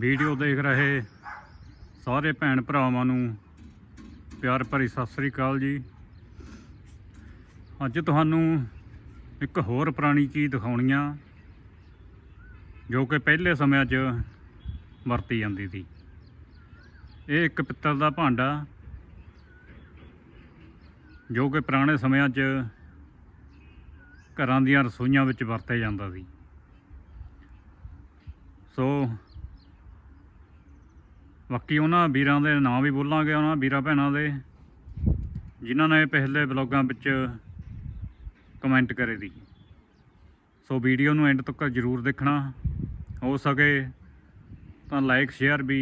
Video ਦੇਖ ਰਹੇ ਸਾਰੇ ਭੈਣ ਭਰਾਵਾਂ ਨੂੰ ਪਿਆਰ ਭਰੀ ਸਤਿ ਸ੍ਰੀ ਅਕਾਲ ਜੀ। ਅੱਜ ਤੁਹਾਨੂੰ ਇੱਕ ਹੋਰ ਪੁਰਾਣੀ ਚੀਜ਼ ਦਿਖਾਉਣੀ ਆ, ਜੋ ਕਿ ਪਹਿਲੇ ਸਮਿਆਂ 'ਚ ਵਰਤੀ ਜਾਂਦੀ ਸੀ। ਇਹ ਇੱਕ ਪਿੱਤਲ ਦਾ ਭਾਂਡਾ, ਜੋ ਕਿ ਪੁਰਾਣੇ ਸਮਿਆਂ 'ਚ ਘਰਾਂ ਦੀਆਂ ਰਸੋਈਆਂ ਵਿੱਚ ਵਰਤਿਆ ਜਾਂਦਾ ਸੀ। ਸੋ ਬਾਕੀ ਉਹਨਾਂ ਵੀਰਾਂ ਦੇ ਨਾਂ ਵੀ ਬੋਲਾਂਗੇ, ਉਹਨਾਂ ਵੀਰਾਂ ਭੈਣਾਂ ਦੇ, ਜਿਨ੍ਹਾਂ ਨੇ ਪਹਿਲੇ ਬਲੌਗਾਂ ਵਿੱਚ ਕਮੈਂਟ ਕਰੇ ਦੀ ਸੋ ਵੀਡੀਓ ਨੂੰ ਐਂਡ ਤੱਕ ਜ਼ਰੂਰ ਦੇਖਣਾ। ਹੋ ਸਕੇ ਤਾਂ ਲਾਈਕ ਸ਼ੇਅਰ ਵੀ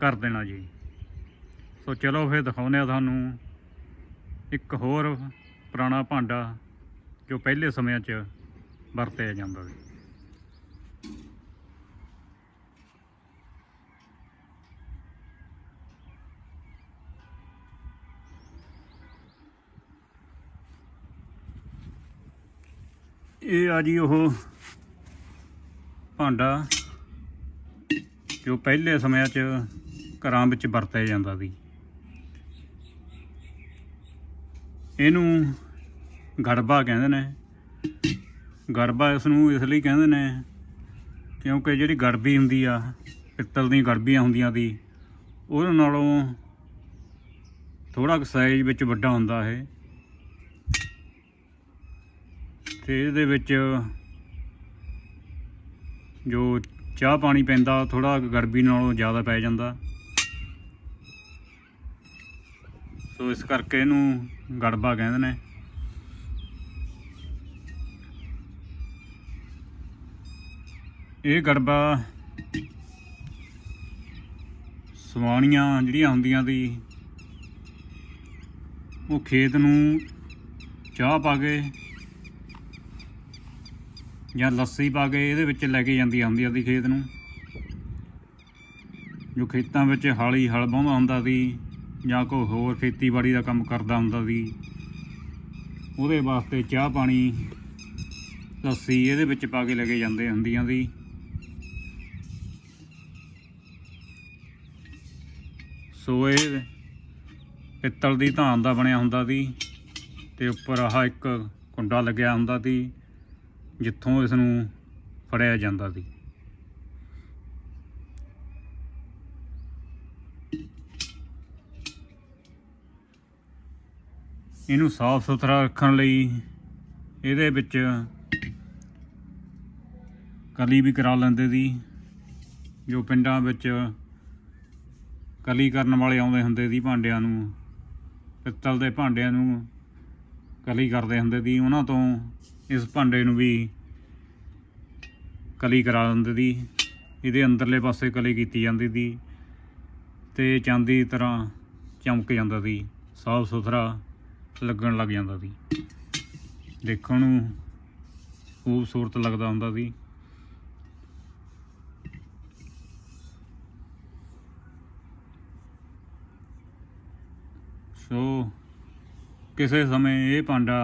ਕਰ ਦੇਣਾ ਜੀ। ਸੋ ਚਲੋ ਫਿਰ ਦਿਖਾਉਂਦੇ ਆ ਤੁਹਾਨੂੰ ਇੱਕ ਹੋਰ ਪੁਰਾਣਾ ਭਾਂਡਾ ਜੋ ਪਹਿਲੇ ਸਮਿਆਂ 'ਚ ਵਰਤਿਆ ਜਾਂਦਾ ਸੀ। ਇਹ ਆ ਜੀ ਉਹ ਭਾਂਡਾ, ਜੋ ਪਹਿਲੇ ਸਮਿਆਂ 'ਚ ਘਰਾਂ ਵਿੱਚ ਵਰਤਿਆ ਜਾਂਦਾ ਸੀ। ਇਹਨੂੰ ਗੜਬਾ ਕਹਿੰਦੇ ਨੇ। ਗੜਬਾ ਇਸ ਨੂੰ ਇਸ ਲਈ ਕਹਿੰਦੇ ਨੇ ਕਿਉਂਕਿ ਜਿਹੜੀ ਗੜਬੀ ਹੁੰਦੀ ਆ, ਪਿੱਤਲ ਦੀਆਂ ਗੜਬੀਆਂ ਹੁੰਦੀਆਂ ਦੀ ਉਹਦੇ ਨਾਲੋਂ ਥੋੜਾ ਕੁ ਸਾਈਜ਼ ਵਿੱਚ ਵੱਡਾ ਹੁੰਦਾ ਇਹ। ਤੇ ਇਹਦੇ ਵਿੱਚ ਜੋ ਚਾਹ ਪਾਣੀ ਪੈਂਦਾ ਥੋੜਾ ਗੜਬੀ ਨਾਲੋਂ ਜ਼ਿਆਦਾ ਪੈ ਜਾਂਦਾ। ਸੋ ਇਸ ਕਰਕੇ ਇਹਨੂੰ ਗੜਬਾ ਕਹਿੰਦੇ ਨੇ। ਇਹ ਗੜਬਾ ਸਵਾਣੀਆਂ ਜਿਹੜੀਆਂ ਹੁੰਦੀਆਂ ਦੀ ਉਹ ਖੇਤ ਨੂੰ ਚਾਹ ਪਾ ਕੇ ਜਾਂ ਲੱਸੀ ਪਾ ਕੇ ਇਹਦੇ ਵਿੱਚ ਲੈ ਕੇ ਜਾਂਦੀਆਂ ਹੁੰਦੀਆਂ ਸੀ ਖੇਤ ਨੂੰ। ਜੋ ਖੇਤਾਂ ਵਿੱਚ ਹਾਲੀ ਹਲ ਵਾਹੁੰਦਾ ਹੁੰਦਾ ਸੀ ਜਾਂ ਕੋਈ ਹੋਰ ਖੇਤੀਬਾੜੀ ਦਾ ਕੰਮ ਕਰਦਾ ਹੁੰਦਾ ਸੀ, ਉਹਦੇ ਵਾਸਤੇ ਚਾਹ ਪਾਣੀ, ਲੱਸੀ ਇਹਦੇ ਵਿੱਚ ਪਾ ਕੇ ਲੈ ਕੇ ਜਾਂਦੇ ਹੁੰਦੀਆਂ ਸੀ। ਸੋ ਇਹ ਪਿੱਤਲ ਦੀ ਧਾਨ ਦਾ ਬਣਿਆ ਹੁੰਦਾ ਸੀ ਤੇ ਉੱਪਰ ਆਹ ਇੱਕ ਕੁੰਡਾ ਲੱਗਿਆ ਹੁੰਦਾ ਸੀ। ਜਿੱਥੋਂ ਇਸ ਨੂੰ ਫੜਿਆ ਜਾਂਦਾ ਸੀ। ਇਹਨੂੰ ਸਾਫ਼ ਸੁਥਰਾ ਰੱਖਣ ਲਈ ਇਹਦੇ ਵਿੱਚ ਕਲੀ ਵੀ ਕਰਾ ਲੈਂਦੇ ਸੀ, ਜੋ ਪਿੰਡਾਂ ਵਿੱਚ ਕਲੀ ਕਰਨ ਵਾਲੇ ਆਉਂਦੇ ਹੁੰਦੇ ਸੀ ਭਾਂਡਿਆਂ ਨੂੰ, ਪਿੱਤਲ ਦੇ ਭਾਂਡਿਆਂ ਨੂੰ ਕਲੀ ਕਰਦੇ ਹੁੰਦੇ ਸੀ। ਉਹਨਾਂ ਤੋਂ ਇਸ ਭਾਂਡੇ ਨੂੰ ਵੀ ਕਲੀ ਕਰਾ ਦਿੰਦੇ ਸੀ ਇਹਦੇ ਅੰਦਰਲੇ ਪਾਸੇ ਕਲੀ ਕੀਤੀ ਜਾਂਦੀ ਸੀ ਤੇ ਚਾਂਦੀ ਦੀ ਤਰ੍ਹਾਂ ਚਮਕ ਜਾਂਦਾ ਸੀ ਸਾਫ਼ ਸੁਥਰਾ ਲੱਗਣ ਲੱਗ ਜਾਂਦਾ ਸੀ ਦੇਖਣ ਨੂੰ ਖੂਬਸੂਰਤ ਲੱਗਦਾ ਹੁੰਦਾ ਸੀ ਸੋ, ਕਿਸੇ ਸਮੇਂ ਇਹ ਭਾਂਡਾ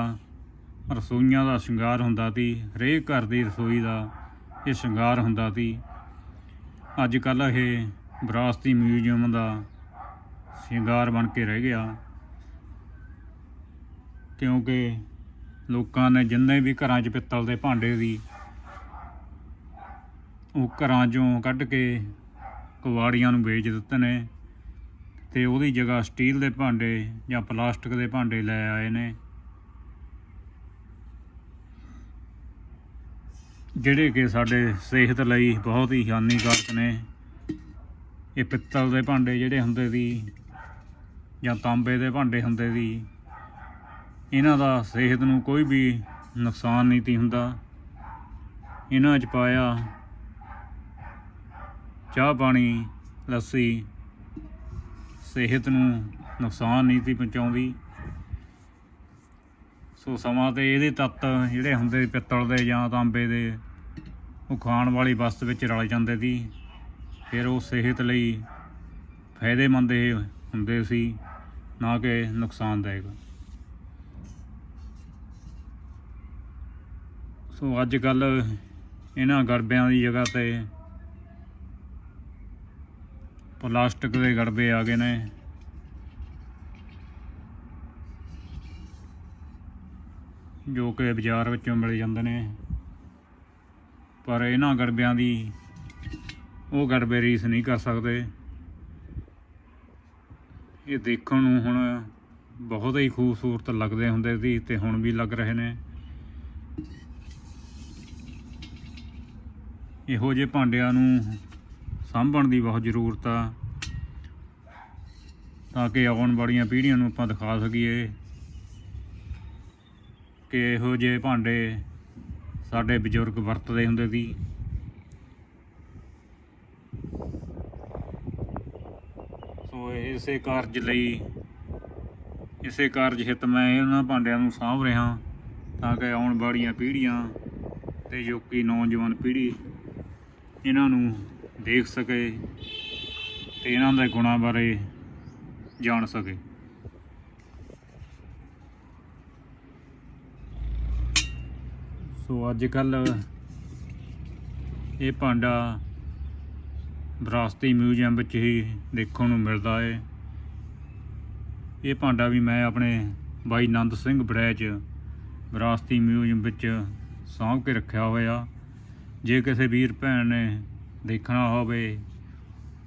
ਰਸੋਈਆਂ ਦਾ ਸ਼ਿੰਗਾਰ ਹੁੰਦਾ ਸੀ ਹਰੇਕ ਘਰ ਦੀ ਰਸੋਈ ਦਾ ਇਹ ਸ਼ਿੰਗਾਰ ਹੁੰਦਾ ਸੀ ਅੱਜ ਕੱਲ ਇਹ ਵਿਰਾਸਤੀ ਮਿਊਜ਼ੀਅਮ ਦਾ ਸ਼ਿੰਗਾਰ ਬਣ ਕੇ ਰਹਿ ਗਿਆ। ਕਿਉਂਕਿ ਲੋਕਾਂ ਨੇ ਜਿੰਨੇ ਵੀ ਘਰਾਂ 'ਚ ਪਿੱਤਲ ਦੇ ਭਾਂਡੇ ਦੀ, ਉਹ ਘਰਾਂ 'ਚੋਂ ਕੱਢ ਕੇ ਕਵਾੜੀਆਂ ਨੂੰ ਵੇਚ ਦਿੱਤੇ ਨੇ ਤੇ ਉਹਦੀ ਜਗ੍ਹਾ ਸਟੀਲ ਦੇ ਭਾਂਡੇ ਜਾਂ ਪਲਾਸਟਿਕ ਦੇ ਭਾਂਡੇ ਲੈ ਆਏ ਨੇ। ਜਿਹੜੇ ਕਿ ਸਾਡੇ ਸਿਹਤ ਲਈ ਬਹੁਤ ਹੀ ਹਾਨੀਕਾਰਕ ਨੇ। ਇਹ ਪਿੱਤਲ ਦੇ ਭਾਂਡੇ ਜਿਹੜੇ ਹੁੰਦੇ ਸੀ ਜਾਂ ਤਾਂਬੇ ਦੇ ਭਾਂਡੇ ਹੁੰਦੇ ਸੀ, ਇਹਨਾਂ ਦਾ ਸਿਹਤ ਨੂੰ ਕੋਈ ਵੀ ਨੁਕਸਾਨ ਨਹੀਂ ਤੀ ਹੁੰਦਾ। ਇਹਨਾਂ 'ਚ ਪਾਇਆ ਚਾਹ ਪਾਣੀ, ਲੱਸੀ ਸਿਹਤ ਨੂੰ ਨੁਕਸਾਨ ਨਹੀਂ ਤੀ ਪਹੁੰਚਾਉਂਦੀ। ਸੋ ਸਮਾਂ ਤੇ ਇਹਦੇ ਤੱਤ ਜਿਹੜੇ ਹੁੰਦੇ ਪਿੱਤਲ ਦੇ ਜਾਂ ਤਾਂਬੇ ਦੇ, ਉਹ ਖਾਣ ਵਾਲੀ ਵਸਤ ਵਿੱਚ ਰਲ ਜਾਂਦੇ ਸੀ। ਫਿਰ ਉਹ ਸਿਹਤ ਲਈ ਫਾਇਦੇਮੰਦ ਇਹ ਹੁੰਦੇ ਸੀ, ਨਾ ਕਿ ਨੁਕਸਾਨਦਾਇਕ। ਸੋ ਅੱਜ ਕੱਲ ਇਹਨਾਂ ਗੜਬਿਆਂ ਦੀ ਜਗ੍ਹਾ ਤੇ ਪਲਾਸਟਿਕ ਦੇ ਗੜਬੇ ਆ ਗਏ ਨੇ। ਜੋ ਕਿ ਬਾਜ਼ਾਰ ਵਿੱਚੋਂ ਮਿਲ ਜਾਂਦੇ ਨੇ। ਪਰ ਇਹਨਾਂ ਗੜਬਿਆਂ ਦੀ ਉਹ ਗੜਬੇ ਰੀਸ ਨਹੀਂ ਕਰ ਸਕਦੇ। ਇਹ ਦੇਖਣ ਨੂੰ ਹੁਣ ਬਹੁਤ ਹੀ ਖੂਬਸੂਰਤ ਲੱਗਦੇ ਹੁੰਦੇ ਸੀ ਤੇ ਹੁਣ ਵੀ ਲੱਗ ਰਹੇ ਨੇ। ਇਹੋ ਜਿਹੇ ਭਾਂਡਿਆਂ ਨੂੰ ਸਾਂਭਣ ਦੀ ਬਹੁਤ ਜ਼ਰੂਰਤ ਆ, ਤਾਂ ਕਿ ਆਉਣ ਵਾਲੀਆਂ ਪੀੜ੍ਹੀਆਂ ਨੂੰ ਆਪਾਂ ਦਿਖਾ ਸਕੀਏ। ਕਿ ਇਹੋ ਜਿਹੇ ਭਾਂਡੇ ਸਾਡੇ ਬਜ਼ੁਰਗ ਵਰਤਦੇ ਹੁੰਦੇ ਸੀ। ਸੋ ਇਸੇ ਕਾਰਜ ਲਈ, ਇਸੇ ਕਾਰਜ ਹਿੱਤ ਮੈਂ ਇਹਨਾਂ ਭਾਂਡਿਆਂ ਨੂੰ ਸਾਂਭ ਰਿਹਾ ਤਾਂ ਕਿ ਆਉਣ ਵਾਲੀਆਂ ਪੀੜ੍ਹੀਆਂ ਤੇ ਜੋ ਕਿ ਨੌਜਵਾਨ ਪੀੜ੍ਹੀ ਇਹਨਾਂ ਨੂੰ ਦੇਖ ਸਕੇ ਤੇ ਇਹਨਾਂ ਦੇ ਗੁਣਾਂ ਬਾਰੇ ਜਾਣ ਸਕੇ। ਸੋ ਅੱਜ ਕੱਲ ਇਹ ਭਾਂਡਾ ਵਿਰਾਸਤੀ ਮਿਊਜ਼ੀਅਮ ਵਿੱਚ ਹੀ ਦੇਖਣ ਨੂੰ ਮਿਲਦਾ ਹੈ ਇਹ ਭਾਂਡਾ ਵੀ ਮੈਂ ਆਪਣੇ ਬਾਈ ਨੰਦ ਸਿੰਘ ਬੜੈਚ ਵਿਰਾਸਤੀ ਮਿਊਜ਼ੀਅਮ ਵਿੱਚ ਸਾਂਭ ਕੇ ਰੱਖਿਆ ਹੋਇਆ। ਜੇ ਕਿਸੇ ਵੀਰ ਭੈਣ ਨੇ ਦੇਖਣਾ ਹੋਵੇ,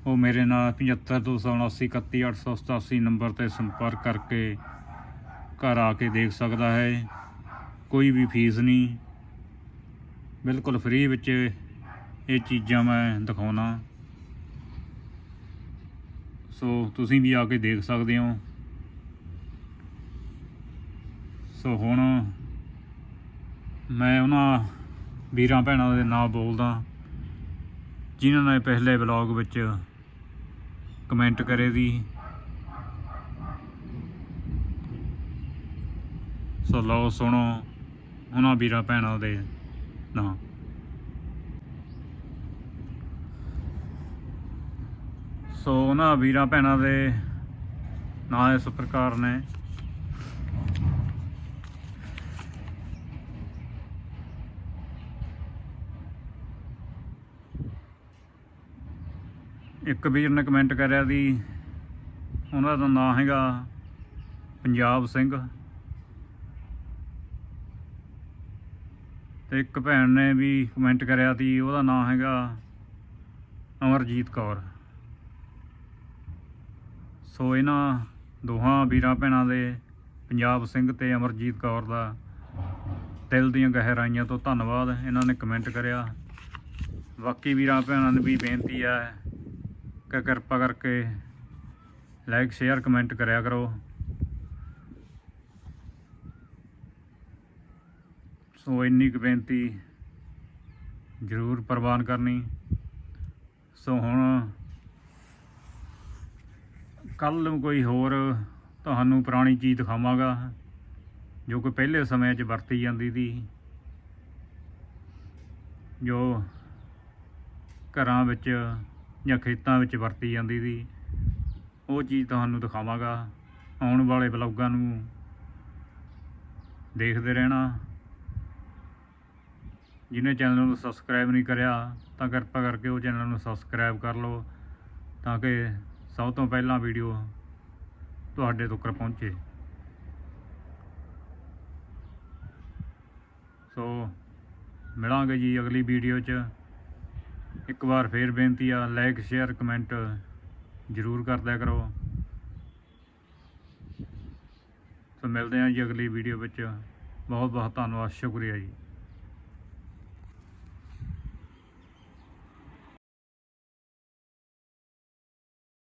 ਉਹ ਮੇਰੇ ਨਾਲ 7527793887 ਨੰਬਰ ਤੇ ਸੰਪਰਕ ਕਰਕੇ ਘਰ ਆ ਕੇ ਦੇਖ ਸਕਦਾ ਹੈ। ਕੋਈ ਵੀ ਫੀਸ ਨਹੀਂ ਬਿਲਕੁਲ ਫ੍ਰੀ ਵਿੱਚ ਇਹ ਚੀਜ਼ਾਂ ਮੈਂ ਦਿਖਾਉਣਾ। ਸੋ ਤੁਸੀਂ ਵੀ ਆ ਕੇ ਦੇਖ ਸਕਦੇ ਹੋ। ਸੋ ਹੁਣ ਮੈਂ ਉਹਨਾਂ ਵੀਰਾਂ ਭੈਣਾਂ ਦੇ ਨਾਂ ਬੋਲਦਾ। ਜਿਨ੍ਹਾਂ ਨੇ ਪਹਿਲੇ ਵਲੌਗ ਵਿੱਚ ਕਮੈਂਟ ਕਰੇ ਦੀ ਸੋ ਲਓ, ਸੁਣੋ ਉਹਨਾਂ ਵੀਰਾਂ ਭੈਣਾਂ ਦੇ ਨਾਂ ਸੋ ਉਹਨਾਂ ਵੀਰਾਂ ਭੈਣਾਂ ਦੇ ਨਾਂ ਇਸ ਪ੍ਰਕਾਰ ਨੇ। ਇੱਕ ਵੀਰ ਨੇ ਕਮੈਂਟ ਕਰਿਆ ਦੀ ਉਹਨਾਂ ਦਾ ਨਾਂ ਹੈਗਾ ਪੰਜਾਬ ਸਿੰਘ। ਤੇ ਇੱਕ ਭੈਣ ਨੇ ਵੀ ਕਮੈਂਟ ਕਰਿਆ ਸੀ, ਉਹਦਾ ਨਾਮ ਹੈਗਾ ਅਮਰਜੀਤ ਕੌਰ। ਸੋ ਇਹਨਾਂ ਦੋਹਾਂ ਵੀਰਾਂ ਭੈਣਾਂ ਦੇ, ਪੰਜਾਬ ਸਿੰਘ ਤੇ ਅਮਰਜੀਤ ਕੌਰ ਦਾ ਦਿਲ ਦੀਆਂ ਗਹਿਰਾਈਆਂ ਤੋਂ ਧੰਨਵਾਦ। ਇਹਨਾਂ ਨੇ ਕਮੈਂਟ ਕਰਿਆ। ਬਾਕੀ ਵੀਰਾਂ ਭੈਣਾਂ ਨੂੰ ਵੀ ਬੇਨਤੀ ਹੈ ਕਿ ਕਿਰਪਾ ਕਰਕੇ ਲਾਈਕ ਸ਼ੇਅਰ ਕਮੈਂਟ ਕਰਿਆ ਕਰੋ। ਸੋ ਇੰਨੀ ਕੁ ਬੇਨਤੀ ਜ਼ਰੂਰ ਪ੍ਰਵਾਨ ਕਰਨੀ। ਸੋ ਹੁਣ ਕੱਲ ਨੂੰ ਕੋਈ ਹੋਰ ਤੁਹਾਨੂੰ ਪੁਰਾਣੀ ਚੀਜ਼ ਦਿਖਾਵਾਂਗਾ, ਜੋ ਕਿ ਪਹਿਲੇ ਸਮੇਂ 'ਚ ਵਰਤੀ ਜਾਂਦੀ ਸੀ, ਜੋ ਘਰਾਂ ਵਿੱਚ ਜਾਂ ਖੇਤਾਂ ਵਿੱਚ ਵਰਤੀ ਜਾਂਦੀ ਸੀ। ਉਹ ਚੀਜ਼ ਤੁਹਾਨੂੰ ਦਿਖਾਵਾਂਗਾ। ਆਉਣ ਵਾਲੇ ਵਲੌਗਾਂ ਨੂੰ ਦੇਖਦੇ ਰਹਿਣਾ। ਜਿਹਨੇ ਚੈਨਲ ਨੂੰ ਸਬਸਕ੍ਰਾਈਬ ਨਹੀਂ ਕਰਿਆ, ਤਾਂ ਕਿਰਪਾ ਕਰਕੇ ਉਹ ਚੈਨਲ ਨੂੰ ਸਬਸਕ੍ਰਾਈਬ ਕਰ ਲਓ, ਤਾਂ ਕਿ ਸਭ ਤੋਂ ਪਹਿਲਾਂ ਵੀਡੀਓ ਤੁਹਾਡੇ ਤੱਕ ਪਹੁੰਚੇ। ਸੋ, ਮਿਲਾਂਗੇ ਜੀ ਅਗਲੀ ਵੀਡੀਓ 'ਚ। ਇੱਕ ਵਾਰ ਫੇਰ ਬੇਨਤੀ ਆ ਲਾਈਕ ਸ਼ੇਅਰ ਕਮੈਂਟ ਜ਼ਰੂਰ ਕਰਦਿਆ ਕਰੋ। ਸੋ, ਮਿਲਦੇ ਹਾਂ ਜੀ ਅਗਲੀ ਵੀਡੀਓ ਵਿੱਚ। ਬਹੁਤ ਬਹੁਤ ਧੰਨਵਾਦ, ਸ਼ੁਕਰੀਆ ਜੀ।